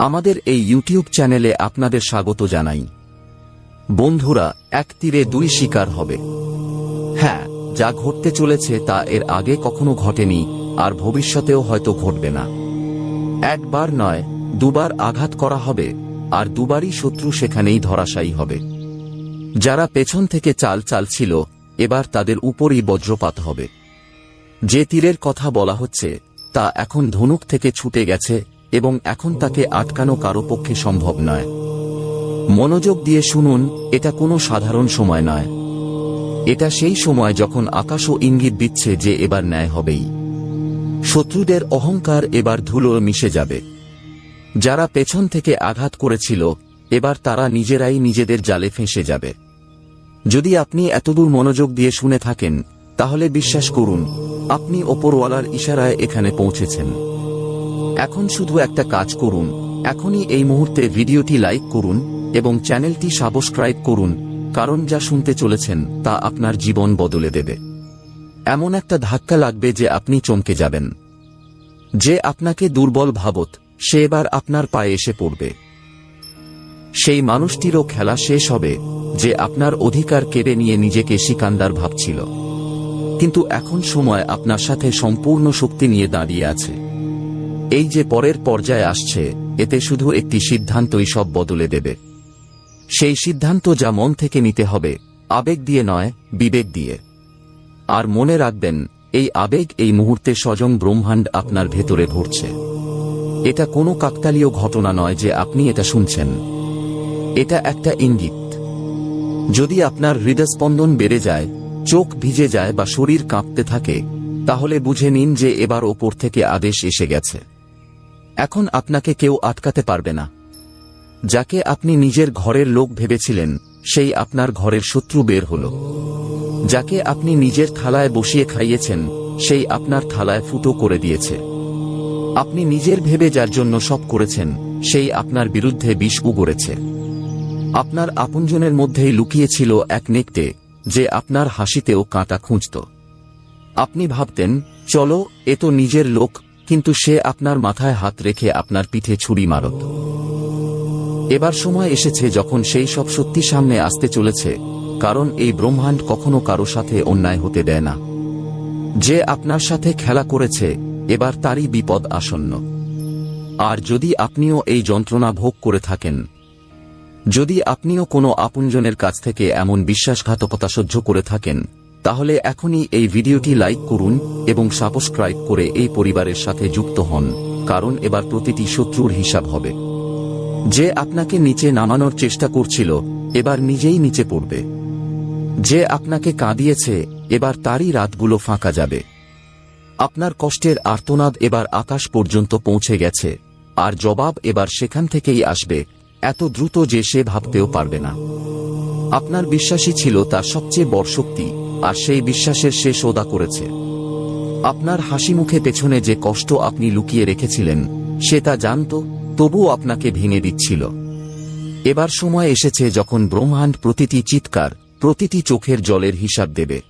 আমাদের এই ইউটিউব চ্যানেলে আপনাদের স্বাগত জানাই। বন্ধুরা, এক তীরে দুই শিকার হবে। হ্যাঁ যা ঘটতে চলেছে তা এর আগে কখনো ঘটেনি, আর ভবিষ্যতেও হয়তো ঘটবে না। একবার নয়, দুবার আঘাত করা হবে, আর দুবারই শত্রু সেখানেই ধরাশায়ী হবে। যারা পেছন থেকে চাল চালছিল, এবার তাদের উপরই বজ্রপাত হবে। যে তীরের কথা বলা হচ্ছে, তা এখন ধনুক থেকে ছুটে গেছে এবং এখন তাকে আটকানো কারও পক্ষে সম্ভব নয়। মনোযোগ দিয়ে শুনুন, এটা কোনো সাধারণ সময় নয়। এটা সেই সময় যখন আকাশও ইঙ্গিত দিচ্ছে যে এবার ন্যায় হবেই। শত্রুদের অহংকার এবার ধুলো মিশে যাবে। যারা পেছন থেকে আঘাত করেছিল, এবার তারা নিজেরাই নিজেদের জালে ফেঁসে যাবে। যদি আপনি এতদূর মনোযোগ দিয়ে শুনে থাকেন, তাহলে বিশ্বাস করুন, আপনি ওপরওয়ালার ইশারায় এখানে পৌঁছেছেন। এখন শুধু একটা কাজ করুন। এখনই এই মুহূর্তে ভিডিওটি লাইক করুন এবং চ্যানেলটি সাবস্ক্রাইব করুন, কারণ যা শুনতে চলেছেন তা আপনার জীবন বদলে দেবে। এমন একটা ধাক্কা লাগবে যে আপনি চমকে যাবেন। যে আপনাকে দুর্বল ভাবত, সে এবার আপনার পায়ে এসে পড়বে। সেই মানুষটিরও খেলা শেষ হবে, যে আপনার অধিকার কেড়ে নিয়ে নিজেকে সিকান্দার ভাবছিল। কিন্তু এখন সময় আপনার সাথে সম্পূর্ণ শক্তি নিয়ে দাঁড়িয়ে আছে। এই যে পরের পর্যায়ে আসছে, এতে শুধু একটি সিদ্ধান্তই সব বদলে দেবে। সেই সিদ্ধান্ত যা মন থেকে নিতে হবে, আবেগ দিয়ে নয়, বিবেক দিয়ে। আর মনে রাখবেন, এই আবেগ এই মুহূর্তে স্বয়ং ব্রহ্মাণ্ড আপনার ভেতরে ভরছে। এটা কোনো কাকতালীয় ঘটনা নয় যে আপনি এটা শুনছেন। এটা একটা ইঙ্গিত। যদি আপনার হৃদস্পন্দন বেড়ে যায়, চোখ ভিজে যায় বা শরীর কাঁপতে থাকে, তাহলে বুঝে নিন যে এবার ওপর থেকে আদেশ এসে গেছে। এখন আপনাকে কেউ আটকাতে পারবে না। যাকে আপনি নিজের ঘরের লোক ভেবেছিলেন, সেই আপনার ঘরের শত্রু বের হল। যাকে আপনি নিজের থালায় বসিয়ে খাইয়েছেন, সেই আপনার থালায় ফুটো করে দিয়েছে। আপনি নিজের ভেবে যার জন্য সব করেছেন, সেই আপনার বিরুদ্ধে বিষ উগড়েছে। আপনার আপনজনের মধ্যেই লুকিয়েছিল এক নেকটে যে আপনার হাসিতেও কাঁটা খুঁজত। আপনি ভাবতেন, চলো, এ তো নিজের লোক কিন্তু সে আপনার মাথায় হাত রেখে আপনার পিঠে ছুরি মারত। এবার সময় এসেছে যখন সেই সব সত্যি সামনে আসতে চলেছে, কারণ এই ব্রহ্মাণ্ড কখনো কারও সাথে অন্যায় হতে দেয় না। যে আপনার সাথে খেলা করেছে, এবার তারই বিপদ আসন্ন। আর যদি আপনিও এই যন্ত্রণা ভোগ করে থাকেন, যদি আপনিও কোনো আপনজনের কাছ থেকে এমন বিশ্বাসঘাতকতা সহ্য করে থাকেন তাহলে এখনই এই ভিডিওটি লাইক করুন এবং সাবস্ক্রাইব করে এই পরিবারের সাথে যুক্ত হন, কারণ এবার প্রতিটি শত্রুর হিসাব হবে। যে আপনাকে নিচে নামানোর চেষ্টা করছিল, এবার নিজেই নিচে পড়বে। যে আপনাকে কাঁদিয়েছে, এবার তারই রাতগুলো ফাঁকা যাবে। আপনার কষ্টের আর্তনাদ এবার আকাশ পর্যন্ত পৌঁছে গেছে, আর জবাব এবার সেখান থেকেই আসবে এত দ্রুত যে সে ভাবতেও পারবে না। আপনার বিশ্বাসী ছিল তার সবচেয়ে বড় শক্তি, আর সেই বিশ্বাসের সে সৌদা করেছে। আপনার হাসি মুখে পেছনে যে কষ্ট আপনি লুকিয়ে রেখেছিলেন সে তা জানত, তবুও আপনাকে ভেঙে দিচ্ছিল। এবার সময় এসেছে যখন ব্রহ্মাণ্ড প্রতিটি চিৎকার, প্রতিটি চোখের জলের হিসাব দেবে।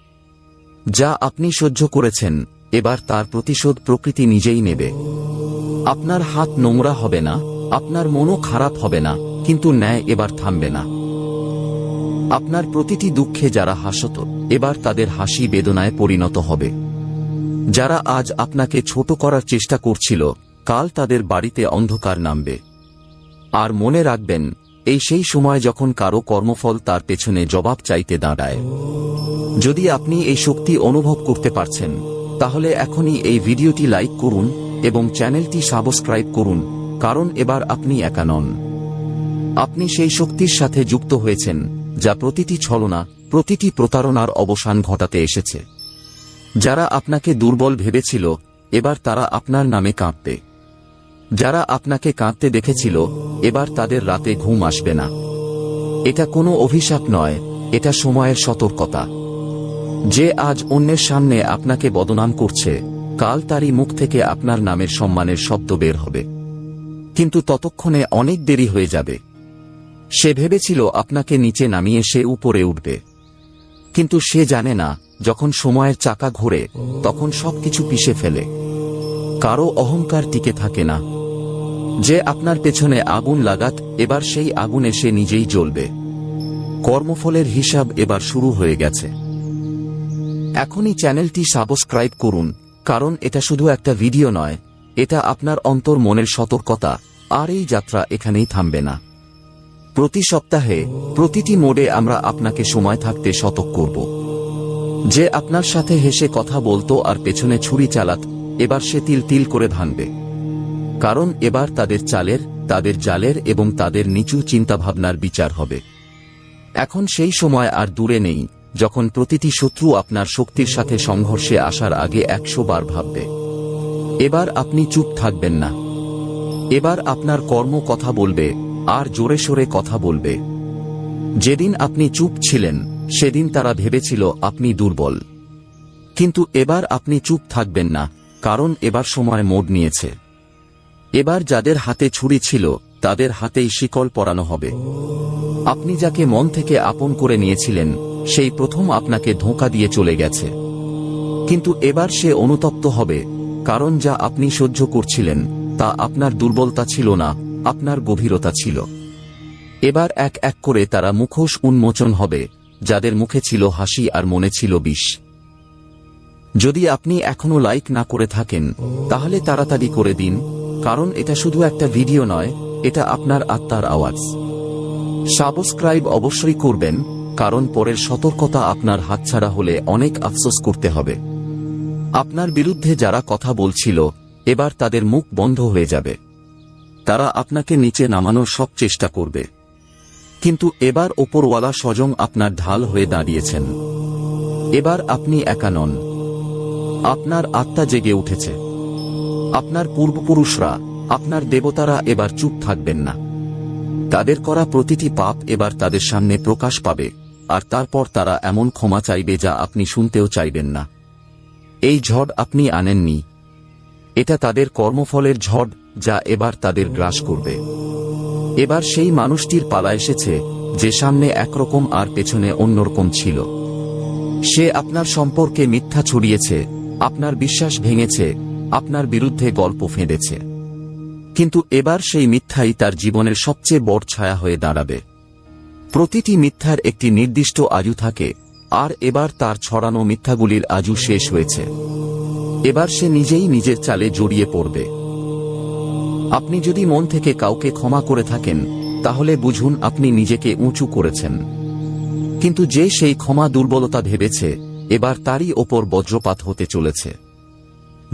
যা আপনি সহ্য করেছেন, এবার তার প্রতিশোধ প্রকৃতি নিজেই নেবে। আপনার হাত নোংরা হবে না আপনার মনও খারাপ হবে না, কিন্তু ন্যায় এবার থামবে না। আপনার প্রতিটি দুঃখে যারা হাসত, এবার তাদের হাসি বেদনায় পরিণত হবে। যারা আজ আপনাকে ছোট করার চেষ্টা করছিল, কাল তাদের বাড়িতে অন্ধকার নামবে। আর মনে রাখবেন, এই সেই সময় যখন কারও কর্মফল তার পেছনে জবাব চাইতে দাঁড়ায়। যদি আপনি এই শক্তি অনুভব করতে পারছেন, তাহলে এখনই এই ভিডিওটি লাইক করুন এবং চ্যানেলটি সাবস্ক্রাইব করুন। কারণ এবার আপনি একা নন। আপনি সেই শক্তির সাথে যুক্ত হয়েছেন, যা প্রতিটি ছলনা, প্রতিটি প্রতারণার অবসান ঘটাতে এসেছে। যারা আপনাকে দুর্বল ভেবেছিল, এবার তারা আপনার নামে কাঁদবে যারা আপনাকে কাঁদতে দেখেছিল, এবার তাদের রাতে ঘুম আসবে না। এটা কোনো অভিশাপ নয়, এটা সময়ের সতর্কতা। যে আজ অন্যের সামনে আপনাকে বদনাম করছে, কাল তারই মুখ থেকে আপনার নামের সম্মানের শব্দ বের হবে। কিন্তু ততক্ষণে অনেক দেরি হয়ে যাবে। সে ভেবেছিল আপনাকে নিচে নামিয়ে সে উপরে উঠবে। কিন্তু সে জানে না, যখন সময়ের চাকা ঘোরে, তখন সবকিছু পিষে ফেলে। কারও অহংকার টিকে থাকে না। যে আপনার পেছনে আগুন লাগাত, এবার সেই আগুন এসে নিজেই জ্বলবে। কর্মফলের হিসাব এবার শুরু হয়ে গেছে। এখনই চ্যানেলটি সাবস্ক্রাইব করুন, কারণ এটা শুধু একটা ভিডিও নয় এটা আপনার অন্তর মনের সতর্কতা, আর এই যাত্রা এখানেই থামবে না। প্রতি সপ্তাহে, প্রতিটি মোডে আমরা আপনাকে সময় থাকতে শতক করব। যে আপনার সাথে হেসে কথা বলতো আর পেছনে ছুরি চালাত, এবার সে তিল তিল করে ভাঙবে। কারণ এবার তাদের চালের, তাদের জালের এবং তাদের নিচু চিন্তাভাবনার বিচার হবে। এখন সেই সময় আর দূরে নেই, যখন প্রতিটি শত্রু আপনার শক্তির সাথে সংঘর্ষে আসার আগে একশো বার ভাববে। এবার আপনি চুপ থাকবেন না। এবার আপনার কর্ম কথা বলবে, আর জোরে সোরে কথা বলবে। যেদিন আপনি চুপ ছিলেন, সেদিন তারা ভেবেছিল আপনি দুর্বল। কিন্তু এবার আপনি চুপ থাকবেন না, কারণ এবার সময় মোড নিয়েছে। এবার যাদের হাতে ছুরি ছিল, তাদের হাতেই শিকল পরানো হবে। আপনি যাকে মন থেকে আপন করে নিয়েছিলেন, সেই প্রথম আপনাকে ধোঁকা দিয়ে চলে গেছে। কিন্তু এবার সে অনুতপ্ত হবে কারণ যা আপনি সহ্য করছিলেন, তা আপনার দুর্বলতা ছিল না, আপনার গভীরতা ছিল। এবার এক এক করে তারা মুখোশ উন্মোচন হবে, যাদের মুখে ছিল হাসি আর মনে ছিল বিষ। যদি আপনি এখনও লাইক না করে থাকেন, তাহলে তাড়াতাড়ি করে দিন, কারণ এটা শুধু একটা ভিডিও নয়, এটা আপনার আত্মার আওয়াজ। সাবস্ক্রাইব অবশ্যই করবেন, কারণ পরের সতর্কতা আপনার হাতছাড়া হলে অনেক আফসোস করতে হবে। আপনার বিরুদ্ধে যারা কথা বলছিল, এবার তাদের মুখ বন্ধ হয়ে যাবে। তারা আপনাকে নিচে নামানোর সব চেষ্টা করবে। কিন্তু এবার ওপরওয়ালা স্বজং আপনার ঢাল হয়ে দাঁড়িয়েছেন। এবার আপনি একা নন। আপনার আত্মা জেগে উঠেছে। আপনার পূর্বপুরুষরা, আপনার দেবতারা এবার চুপ থাকবেন না। তাদের করা প্রতিটি পাপ এবার তাদের সামনে প্রকাশ পাবে, আর তারপর তারা এমন ক্ষমা চাইবে যা আপনি শুনতেও চাইবেন না। এই ঝড় আপনি আনেননি। এটা তাদের কর্মফলের ঝড়, যা এবার তাদের গ্রাস করবে। এবার সেই মানুষটির পালা এসেছে, যে সামনে একরকম আর পেছনে অন্যরকম ছিল। সে আপনার সম্পর্কে মিথ্যা ছড়িয়েছে, আপনার বিশ্বাস ভেঙেছে, আপনার বিরুদ্ধে গল্প ফেঁদেছে। কিন্তু এবার সেই মিথ্যাই তার জীবনের সবচেয়ে বড় ছায়া হয়ে দাঁড়াবে। প্রতিটি মিথ্যার একটি নির্দিষ্ট আয়ু থাকে আর এবার তার ছড়ানো মিথ্যাগুলির আজু শেষ হয়েছে। এবার সে নিজেই নিজের চালে জড়িয়ে পড়বে। আপনি যদি মন থেকে কাউকে ক্ষমা করে থাকেন, তাহলে বুঝুন আপনি নিজেকে উঁচু করেছেন। কিন্তু যে সেই ক্ষমা দুর্বলতা ভেবেছে, এবার তারই ওপর বজ্রপাত হতে চলেছে।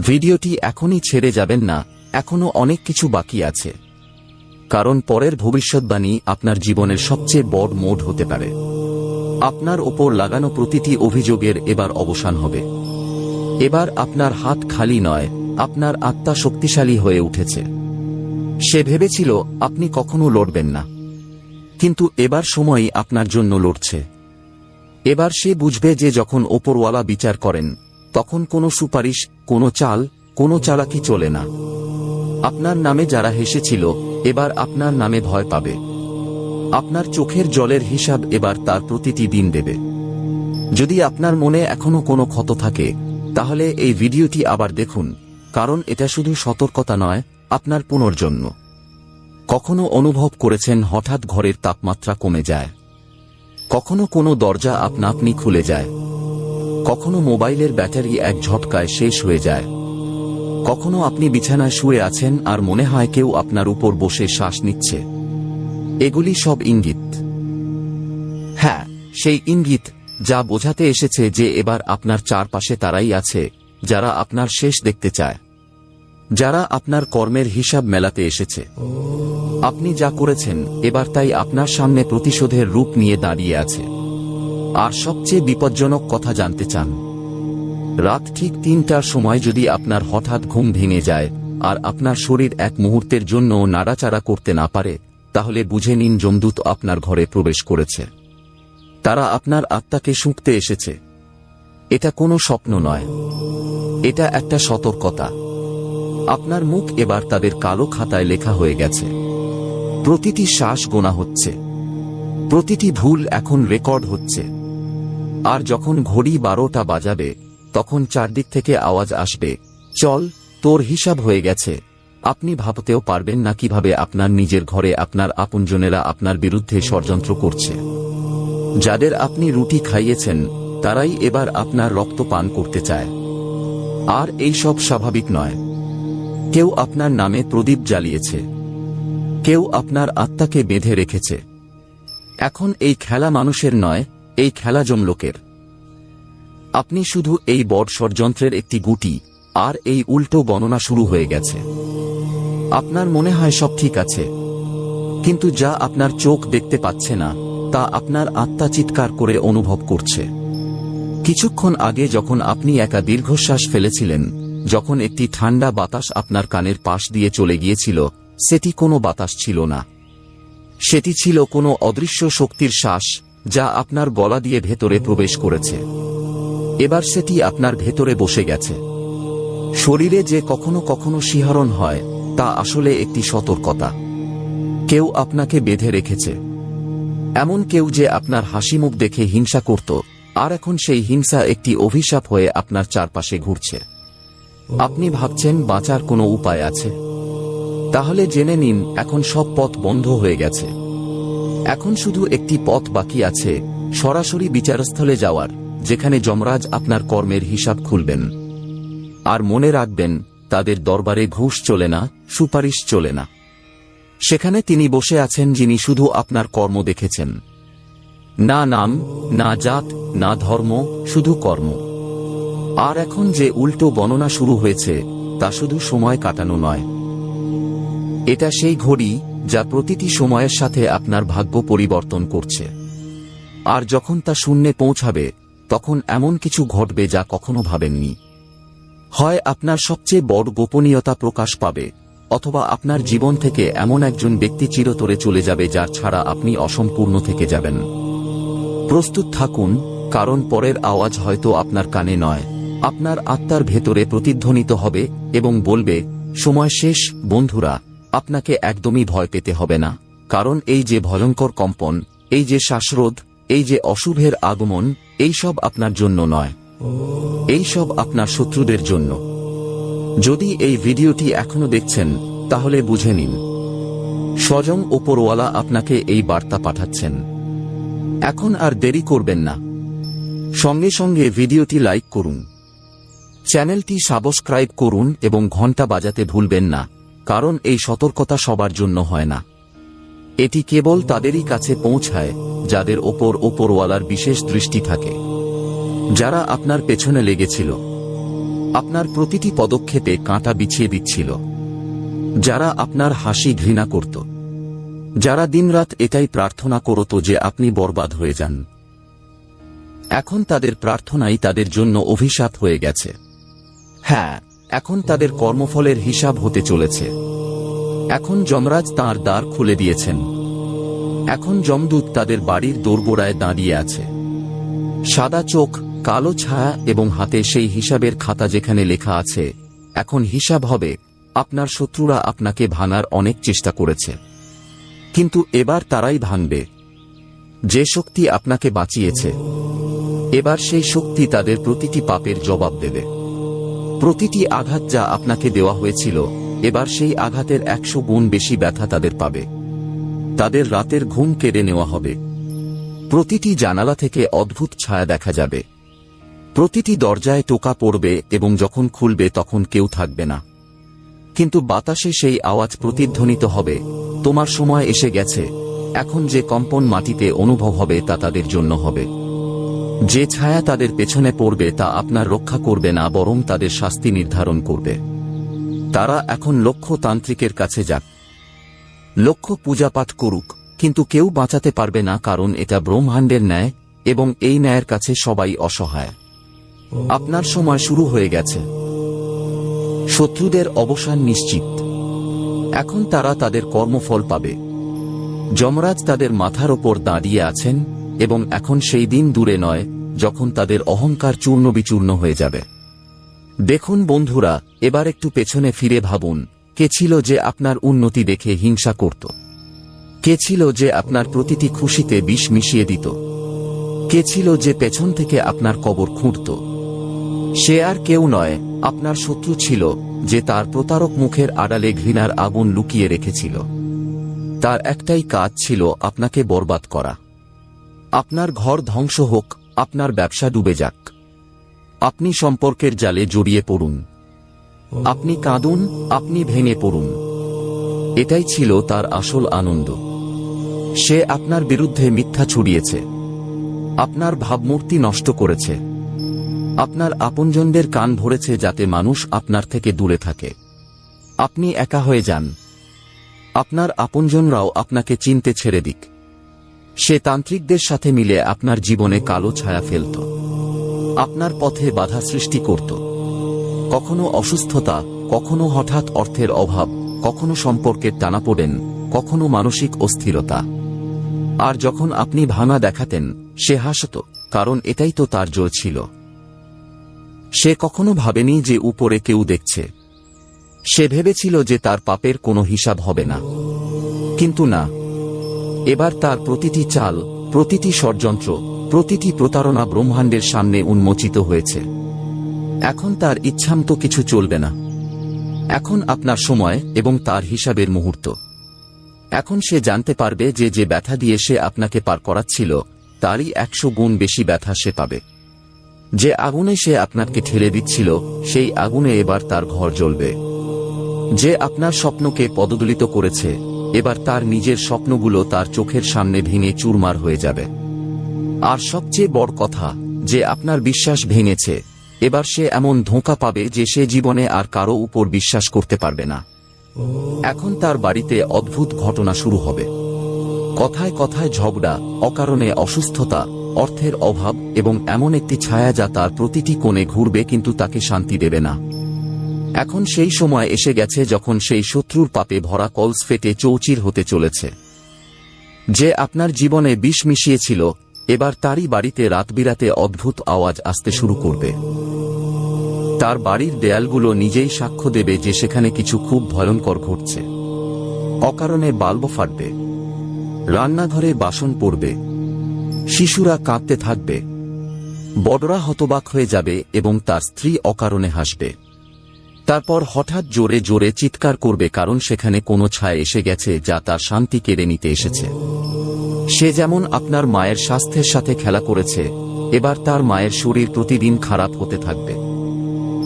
ভিডিওটি এখনই ছেড়ে যাবেন না, এখনও অনেক কিছু বাকি আছে। কারণ পরের ভবিষ্যৎবাণী আপনার জীবনের সবচেয়ে বড় মোড হতে পারে। আপনার ওপর লাগানো প্রতিটি অভিযোগের এবার অবসান হবে। এবার আপনার হাত খালি নয়, আপনার আত্মা শক্তিশালী হয়ে উঠেছে। সে ভেবেছিল, আপনি কখনো লড়বেন না। কিন্তু এবার সময়ই আপনার জন্য লড়ছে। এবার সে বুঝবে যে যখন ওপরওয়ালা বিচার করেন, তখন কোনো সুপারিশ, কোনো চাল, কোনো চালাকি চলে না। আপনার নামে যারা হেসেছিল, এবার আপনার নামে ভয় পাবে। আপনার চোখের জলের হিসাব এবার তার প্রতিটি দিন দেবে। যদি আপনার মনে এখনও কোনো ক্ষত থাকে, তাহলে এই ভিডিওটি আবার দেখুন, কারণ এটা শুধু সতর্কতা নয়, আপনার পুনর্জন্ম। কখনো অনুভব করেছেন হঠাৎ ঘরের তাপমাত্রা কমে যায়। কখনো কোনো দরজা আপনা আপনি খুলে যায়। কখনো মোবাইলের ব্যাটারি এক ঝটকায় শেষ হয়ে যায়। কখনো আপনি বিছানায় শুয়ে আছেন আর মনে হয় কেউ আপনার উপর বসে শ্বাস নিচ্ছে। এগুলি সব ইঙ্গিত। হ্যাঁ সেই ইঙ্গিত যা বোঝাতে এসেছে যে এবার আপনার চারপাশে তারাই আছে, যারা আপনার শেষ দেখতে চায়। যারা আপনার কর্মের হিসাব মেলাতে এসেছে। আপনি যা করেছেন, এবার তাই আপনার সামনে প্রতিশোধের রূপ নিয়ে দাঁড়িয়ে আছে। আর সবচেয়ে বিপজ্জনক কথা জানতে চান। রাত ঠিক তিনটার সময় যদি আপনার হঠাৎ ঘুম ভেঙে যায়, আর আপনার শরীর এক মুহূর্তের জন্য নাড়াচাড়া করতে না পারে তাহলে বুঝে নিন জমদূত আপনার ঘরে প্রবেশ করেছে। তারা আপনার আত্মাকে শুঁকতে এসেছে। এটা কোনো স্বপ্ন নয়। এটা একটা সতর্কতা। আপনার মুখ এবার তাদের কালো খাতায় লেখা হয়ে গেছে। প্রতিটি শ্বাস গোনা হচ্ছে। প্রতিটি ভুল এখন রেকর্ড হচ্ছে। আর যখন ঘড়ি বারোটা বাজাবে, তখন চারদিক থেকে আওয়াজ আসবে, চল, তোর হিসাব হয়ে গেছে। আপনি ভাবতেও পারবেন না কীভাবে আপনার নিজের ঘরে আপনার আপনজনেরা আপনার বিরুদ্ধে ষড়যন্ত্র করছে। যাদের আপনি রুটি খাইয়েছেন, তারাই এবার আপনার রক্ত পান করতে চায়। আর এই সব স্বাভাবিক নয়। কেউ আপনার নামে প্রদীপ জ্বালিয়েছে। কেউ আপনার আত্মাকে বেঁধে রেখেছে। এখন এই খেলা মানুষের নয়, এই খেলা জমলোকের আপনি শুধু এই বড় ষড়যন্ত্রের একটি গুটি। আর এই উল্টো গণনা শুরু হয়ে গেছে। আপনার মনে হয় সব ঠিক আছে। কিন্তু যা আপনার চোখ দেখতে পাচ্ছে না, তা আপনার আত্মা চিৎকার করে অনুভব করছে। কিছুক্ষণ আগে যখন আপনি একা দীর্ঘশ্বাস ফেলেছিলেন, যখন একটি ঠান্ডা বাতাস আপনার কানের পাশ দিয়ে চলে গিয়েছিল, সেটি কোনো বাতাস ছিল না। সেটি ছিল কোনো অদৃশ্য শক্তির শ্বাস, যা আপনার গলা দিয়ে ভেতরে প্রবেশ করেছে। এবার সেটি আপনার ভেতরে বসে গেছে। শরীরে যে কখনো কখনো শিহরণ হয়, তা আসলে একটি সতর্কতা। কেউ আপনাকে বেঁধে রেখেছে। এমন কেউ যে আপনার হাসি মুখ দেখে হিংসা করত, আর এখন সেই হিংসা একটি অভিশাপ হয়ে আপনার চারপাশে ঘুরছে। আপনি ভাবছেন, বাঁচার কোনো উপায় আছে? তাহলে জেনে নিন, এখন সব পথ বন্ধ হয়ে গেছে। এখন শুধু একটি পথ বাকি আছে, সরাসরি বিচারস্থলে যাওয়ার, যেখানে যমরাজ আপনার কর্মের হিসাব খুলবেন। আর মনে রাখবেন, তাদের দরবারে ঘুষ চলে না, সুপারিশ চলে না। সেখানে তিনি বসে আছেন যিনি শুধু আপনার কর্ম দেখেছেন। না নাম, না জাত, না ধর্ম, শুধু কর্ম। আর এখন যে উল্টো গণনা শুরু হয়েছে, তা শুধু সময় কাটানো নয়। এটা সেই ঘড়ি, যা প্রতিটি সময়ের সাথে আপনার ভাগ্য পরিবর্তন করছে। আর যখন তা শূন্যে পৌঁছাবে, তখন এমন কিছু ঘটবে যা কখনো ভাবেননি। হয় আপনার সবচেয়ে বড় গোপনীয়তা প্রকাশ পাবে, অথবা আপনার জীবন থেকে এমন একজন ব্যক্তি চিরতরে চলে যাবে যার ছাড়া আপনি অসম্পূর্ণ থেকে যাবেন। প্রস্তুত থাকুন, কারণ পরের আওয়াজ হয়তো আপনার কানে নয়। আপনার আত্মার ভেতরে প্রতিধ্বনিত হবে এবং বলবে, সময় শেষ, বন্ধুরা, আপনাকে একদমই ভয় পেতে হবে না। কারণ এই যে ভয়ঙ্কর কম্পন, এই যে শ্বাসরোধ, এই যে অশুভের আগমন, এই সব আপনার জন্য নয়। এই সব আপনার শত্রুদের জন্য। যদি এই ভিডিওটি এখনও দেখছেন, তাহলে বুঝে নিন। স্বয়ং ওপরওয়ালা আপনাকে এই বার্তা পাঠাচ্ছেন। এখন আর দেরি করবেন না। সঙ্গে সঙ্গে ভিডিওটি লাইক করুন। চ্যানেলটি সাবস্ক্রাইব করুন এবং ঘণ্টা বাজাতে ভুলবেন না, কারণ এই সতর্কতা সবার জন্য হয় না। এটি কেবল তাদেরই কাছে পৌঁছায়, যাদের ওপর ওপরওয়ালার বিশেষ দৃষ্টি থাকে। যারা আপনার পেছনে লেগেছিল, আপনার প্রতিটি পদক্ষেপে কাঁটা বিছিয়ে দিচ্ছিল। যারা আপনার হাসি ঘৃণা করত, যারা দিনরাত এটাই প্রার্থনা করত যে আপনি বরবাদ হয়ে যান। এখন তাদের প্রার্থনাই তাদের জন্য অভিশাপ হয়ে গেছে। হ্যাঁ এখন তাদের কর্মফলের হিসাব হতে চলেছে। এখন যমরাজ তাঁর দ্বার খুলে দিয়েছেন। এখন যমদূত তাদের বাড়ির দোরগোড়ায় দাঁড়িয়ে আছে। সাদা চোখ কালো ছায়া এবং হাতে সেই হিসাবের খাতা যেখানে লেখা আছে, এখন হিসাব হবে, আপনার শত্রুরা আপনাকে ভাঙার অনেক চেষ্টা করেছে। কিন্তু এবার তারাই ভাঙবে। যে শক্তি আপনাকে বাঁচিয়েছে, এবার সেই শক্তি তাদের প্রতিটি পাপের জবাব দেবে। প্রতিটি আঘাত যা আপনাকে দেওয়া হয়েছিল, এবার সেই আঘাতের একশো গুণ বেশি ব্যথা তাদের পাবে। তাদের রাতের ঘুম কেড়ে নেওয়া হবে। প্রতিটি জানালা থেকে অদ্ভুত ছায়া দেখা যাবে। প্রতিটি দরজায় টোকা পড়বে এবং যখন খুলবে তখন কেউ থাকবে না। কিন্তু বাতাসে সেই আওয়াজ প্রতিধ্বনিত হবে, তোমার সময় এসে গেছে। এখন যে কম্পন মাটিতে অনুভব হবে তা তাদের জন্য হবে। যে ছায়া তাদের পেছনে পড়বে তা আপনার রক্ষা করবে না, বরং তাদের শাস্তি নির্ধারণ করবে। তারা এখন লক্ষ্য তান্ত্রিকের কাছে যাক। লক্ষ্য পূজাপাঠ করুক, কিন্তু কেউ বাঁচাতে পারবে না কারণ এটা ব্রহ্মাণ্ডের ন্যায় এবং এই ন্যায়ের কাছে সবাই অসহায়। আপনার সময় শুরু হয়ে গেছে। শত্রুদের অবসান নিশ্চিত। এখন তারা তাদের কর্মফল পাবে। যমরাজ তাদের মাথার ওপর দাঁড়িয়ে আছেন এবং এখন সেই দিন দূরে নয় যখন তাদের অহংকার চূর্ণ বিচূর্ণ হয়ে যাবে। দেখুন বন্ধুরা, এবার একটু পেছনে ফিরে ভাবুন, কে ছিল যে আপনার উন্নতি দেখে হিংসা করত? কে ছিল যে আপনার প্রতিটি খুশিতে বিষ মিশিয়ে দিত? কে ছিল যে পেছন থেকে আপনার কবর খুঁড়ত? সে আর কেউ নয়, আপনার শত্রু ছিল, যে তার প্রতারক মুখের আড়ালে ঘৃণার আগুন লুকিয়ে রেখেছিল। তার একটাই কাজ ছিল আপনাকে বরবাদ করা। আপনার ঘর ধ্বংস হোক, আপনার ব্যবসা ডুবে যাক। আপনি সম্পর্কের জালে জড়িয়ে পড়ুন। আপনি কাঁদুন, আপনি ভেঙে পড়ুন। এটাই ছিল তার আসল আনন্দ। সে আপনার বিরুদ্ধে মিথ্যা ছড়িয়েছে। আপনার ভাবমূর্তি নষ্ট করেছে। আপনার আপনজনদের কান ভরেছে যাতে মানুষ আপনার থেকে দূরে থাকে। আপনি একা হয়ে যান। আপনার আপনজনরাও আপনাকে চিনতে ছেড়ে দিক। সে তান্ত্রিকদের সাথে মিলে আপনার জীবনে কালো ছায়া ফেলত। আপনার পথে বাধা সৃষ্টি করত। কখনো অসুস্থতা, কখনো হঠাৎ অর্থের অভাব, কখনো সম্পর্কের টানাপোড়েন, কখনো মানসিক অস্থিরতা। আর যখন আপনি ভাঙা দেখাতেন, সে হাসত, কারণ এটাই তো তার জোর ছিল। সে কখনো ভাবেনি যে উপরে কেউ দেখছে। সে ভেবেছিল যে তার পাপের কোনো হিসাব হবে না। কিন্তু না। এবার তার প্রতিটি চাল, প্রতিটি ষড়যন্ত্র, প্রতিটি প্রতারণা ব্রহ্মাণ্ডের সামনে উন্মোচিত হয়েছে। এখন তার ইচ্ছামতো কিছু চলবে না। এখন আপনার সময় এবং তার হিসাবের মুহূর্ত। এখন সে জানতে পারবে যে যে ব্যথা দিয়ে সে আপনাকে পার করাচ্ছিল, তারই একশো গুণ বেশি ব্যথা সে পাবে। যে আগুনে সে আপনাকে ঠেলে দিচ্ছিল, সেই আগুনে এবার তার ঘর জ্বলবে। যে আপনার স্বপ্নকে পদদলিত করেছে, এবার তার নিজের স্বপ্নগুলো তার চোখের সামনে ভেঙে চুরমার হয়ে যাবে। আর সবচেয়ে বড় কথা, যে আপনার বিশ্বাস ভেঙেছে, এবার সে এমন ধোঁকা পাবে যে সে জীবনে আর কারও উপর বিশ্বাস করতে পারবে না। এখন তার বাড়িতে অদ্ভুত ঘটনা শুরু হবে। কথায় কথায় ঝগড়া, অকারণে অসুস্থতা অর্থের অভাব এবং এমন একটি ছায়া যা তার প্রতিটি কোণে ঘুরবে কিন্তু তাকে শান্তি দেবে না। এখন সেই সময় এসে গেছে যখন সেই শত্রুর পাপে ভরা কলস ফেটে চৌচির হতে চলেছে। যে আপনার জীবনে বিষ মিশিয়েছিল, এবার তারই বাড়িতে রাত বিরাতে অদ্ভুত আওয়াজ আসতে শুরু করবে। তার বাড়ির দেয়ালগুলো নিজেই সাক্ষ্য দেবে যে সেখানে কিছু খুব ভয়ঙ্কর ঘটছে। অকারণে বাল্ব ফাটবে। রান্নাঘরে বাসন পড়বে। শিশুরা কাঁদতে থাকবে। বড়রা হতবাক হয়ে যাবে এবং তার স্ত্রী অকারণে হাসবে। তারপর হঠাৎ জোরে জোরে চিৎকার করবে কারণ সেখানে কোনো ছায় এসে গেছে যা তার শান্তি কেড়ে নিতে এসেছে। সে যেমন আপনার মায়ের স্বাস্থ্যের সাথে খেলা করেছে, এবার তার মায়ের শরীর প্রতিদিন খারাপ হতে থাকবে।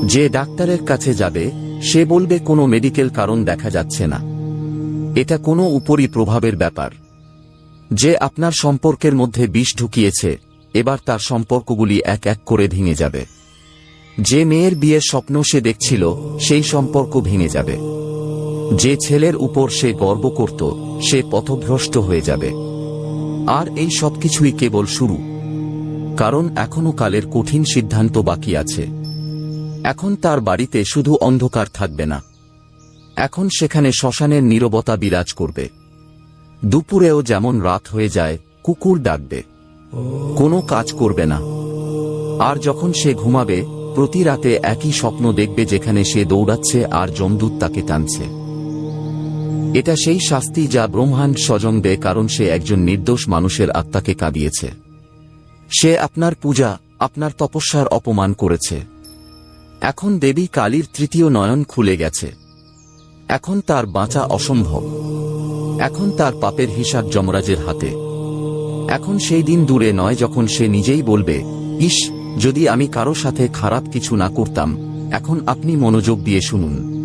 যে ডাক্তারের কাছে যাবে, সে বলবে কোনো মেডিকেল কারণ দেখা যাচ্ছে না। এটা কোনো উপরি প্রভাবের ব্যাপার। যে আপনার সম্পর্কের মধ্যে বিষ ঢুকিয়েছে, এবার তার সম্পর্কগুলি এক এক করে ভেঙে যাবে। যে মেয়ের বিয়ের স্বপ্ন সে দেখছিল, সেই সম্পর্ক ভেঙে যাবে। যে ছেলের উপর সে গর্ব করত, সে পথভ্রষ্ট হয়ে যাবে। আর এই সবকিছুই কেবল শুরু। কারণ এখনও কালের কঠিন সিদ্ধান্ত বাকি আছে। এখন তার বাড়িতে শুধু অন্ধকার থাকবে না। এখন সেখানে শ্মশানের নীরবতা বিরাজ করবে। দুপুরেও যেমন রাত হয়ে যায়, কুকুর ডাকবে। কোনো কাজ করবে না। আর যখন সে ঘুমাবে, প্রতি রাতে একই স্বপ্ন দেখবে যেখানে সে দৌড়াচ্ছে আর যমদূত তাকে টানছে। এটা সেই শাস্তি যা ব্রহ্মাণ্ড স্বজন দেয় কারণ সে একজন নির্দোষ মানুষের আত্মাকে কাঁদিয়েছে। সে আপনার পূজা, আপনার তপস্যার অপমান করেছে। এখন দেবী কালীর তৃতীয় নয়ন খুলে গেছে। এখন তার বাঁচা অসম্ভব। এখন তার পাপের হিসাব যমরাজের হাতে। এখন সেই দিন দূরে নয় যখন সে নিজেই বলবে, ইস, যদি আমি কারও সাথে খারাপ কিছু না করতাম, এখন আপনি মনোযোগ দিয়ে শুনুন।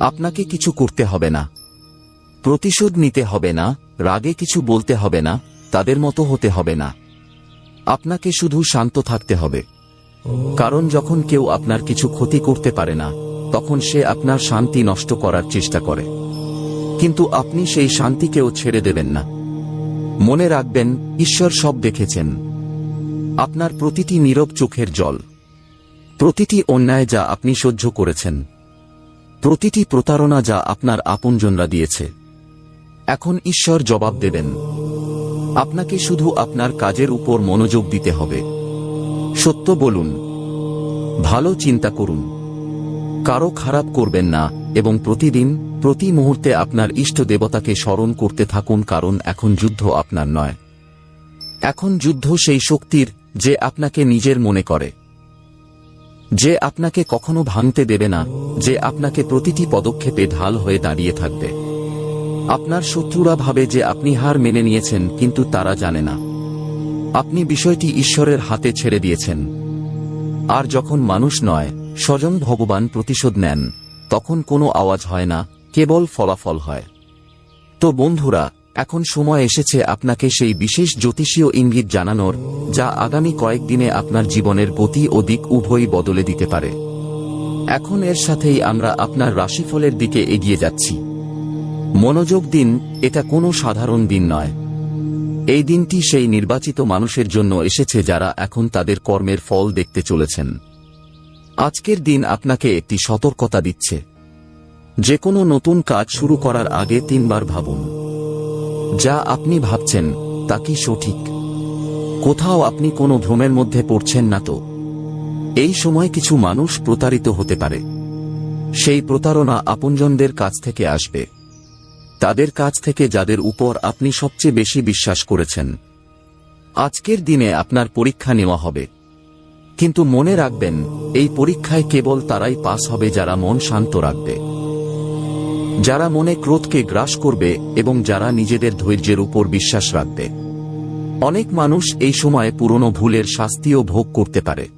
আপনাকে কিছু করতে হবে না। প্রতিশোধ নিতে হবে না, রাগে কিছু বলতে হবে না, তাদের মতো হতে হবে না। আপনাকে শুধু শান্ত থাকতে হবে। কারণ যখন কেউ আপনার কিছু ক্ষতি করতে পারে না, তখন সে আপনার শান্তি নষ্ট করার চেষ্টা করে। কিন্তু আপনি সেই শান্তিকেও ছেড়ে দেবেন না। মনে রাখবেন, ঈশ্বর সব দেখেছেন। আপনার প্রতিটি নীরব চোখের জল। প্রতিটি অন্যায় যা আপনি সহ্য করেছেন। প্রতিটি প্রতারণা যা আপনার আপনজনরা দিয়েছে। এখন ঈশ্বর জবাব দেবেন। আপনাকে শুধু আপনার কাজের উপর মনোযোগ দিতে হবে। সত্য বলুন। ভালো চিন্তা করুন। কারও খারাপ করবেন না। এবং প্রতিদিন, প্রতি মুহূর্তে আপনার ইষ্ট দেবতাকে স্মরণ করতে থাকুন কারণ এখন যুদ্ধ আপনার নয়। এখন যুদ্ধ সেই শক্তির, যে আপনাকে নিজের মনে করে। যে আপনাকে কখনো ভাঙতে দেবে না, যে আপনাকে প্রতিটি পদক্ষেপে ঢাল হয়ে দাঁড়িয়ে থাকবে। আপনার শত্রুরা ভাবে যে আপনি হার মেনে নিয়েছেন, কিন্তু তারা জানে না। আপনি বিষয়টি ঈশ্বরের হাতে ছেড়ে দিয়েছেন। আর যখন মানুষ নয়, স্বয়ং ভগবান প্রতিশোধ নেন। তখন কোনো আওয়াজ হয় না, কেবল ফলাফল হয়। তো বন্ধুরা, এখন সময় এসেছে আপনাকে সেই বিশেষ জ্যোতিষীয় ইঙ্গিত জানানোর, যা আগামী কয়েকদিনে আপনার জীবনের গতি ও দিক উভয়ই বদলে দিতে পারে। এখন এর সাথেই আমরা আপনার রাশিফলের দিকে এগিয়ে যাচ্ছি। মনোযোগ দিন, এটা কোনো সাধারণ দিন নয়। এই দিনটি সেই নির্বাচিত মানুষের জন্য এসেছে যারা এখন তাদের কর্মের ফল দেখতে চলেছেন। আজকের দিন আপনাকে একটি সতর্কতা দিচ্ছে। যে কোনো নতুন কাজ শুরু করার আগে তিনবার ভাবুন। যা আপনি ভাবছেন, তা কি সঠিক? কোথাও আপনি কোনো ভ্রমের মধ্যে পড়ছেন না তো? এই সময় কিছু মানুষ প্রতারিত হতে পারে। সেই প্রতারণা আপনজনদের কাছ থেকে আসবে। তাদের কাছ থেকে যাদের উপর আপনি সবচেয়ে বেশি বিশ্বাস করেছেন। আজকের দিনে আপনার পরীক্ষা নেওয়া হবে। কিন্তু মনে রাখবেন, এই পরীক্ষায় কেবল তারাই পাস হবে যারা মন শান্ত রাখবে। যারা মনে ক্রোধকে গ্রাস করবে এবং যারা নিজেদের ধৈর্যের উপর বিশ্বাস রাখবে। অনেক মানুষ এই সময়ে পুরনো ভুলের শাস্তিও ভোগ করতে পারে।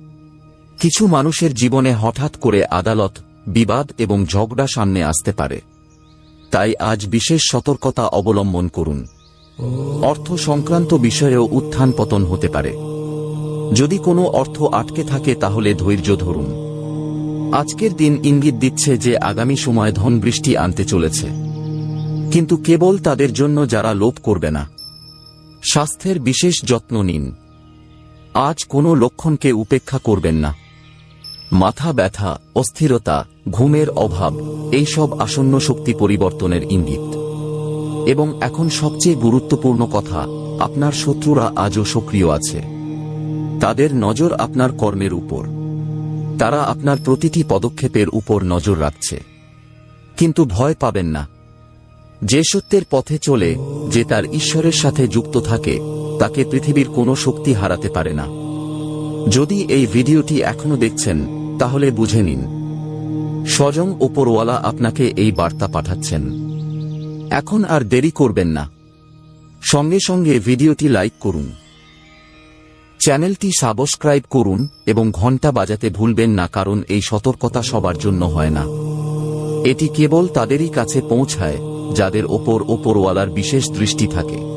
কিছু মানুষের জীবনে হঠাৎ করে আদালত, বিবাদ এবং ঝগড়া সামনে আসতে পারে। তাই আজ বিশেষ সতর্কতা অবলম্বন করুন। অর্থ সংক্রান্ত বিষয়েও উত্থান পতন হতে পারে। যদি কোনো অর্থ আটকে থাকে তাহলে ধৈর্য ধরুন। আজকের দিন ইঙ্গিত দিচ্ছে যে আগামী সময় ধন বৃষ্টি আনতে চলেছে। কিন্তু কেবল তাদের জন্য যারা লোভ করবে না। স্বাস্থ্যের বিশেষ যত্ন নিন। আজ কোনো লক্ষণকে উপেক্ষা করবেন না। মাথা ব্যথা, অস্থিরতা, ঘুমের অভাব এইসব আসন্ন শক্তি পরিবর্তনের ইঙ্গিত। এবং এখন সবচেয়ে গুরুত্বপূর্ণ কথা, আপনার শত্রুরা আজও সক্রিয় আছে। তাদের নজর আপনার কর্মের উপর। তারা আপনার প্রতিটি পদক্ষেপের উপর নজর রাখছে। কিন্তু ভয় পাবেন না। যে সত্যের পথে চলে, যে তার ঈশ্বরের সাথে যুক্ত থাকে, তাকে পৃথিবীর কোনো শক্তি হারাতে পারে না। যদি এই ভিডিওটি এখনও দেখছেন, তাহলে বুঝে নিন। স্বয়ং ওপরওয়ালা আপনাকে এই বার্তা পাঠাচ্ছেন। এখন আর দেরি করবেন না। সঙ্গে সঙ্গে ভিডিওটি লাইক করুন। চ্যানেলটি সাবস্ক্রাইব করুন এবং ঘণ্টা বাজাতে ভুলবেন না কারণ এই সতর্কতা সবার জন্য হয় না। এটি কেবল তাদেরই কাছে পৌঁছায়, যাদের ওপর ওপরওয়ালার বিশেষ দৃষ্টি থাকে।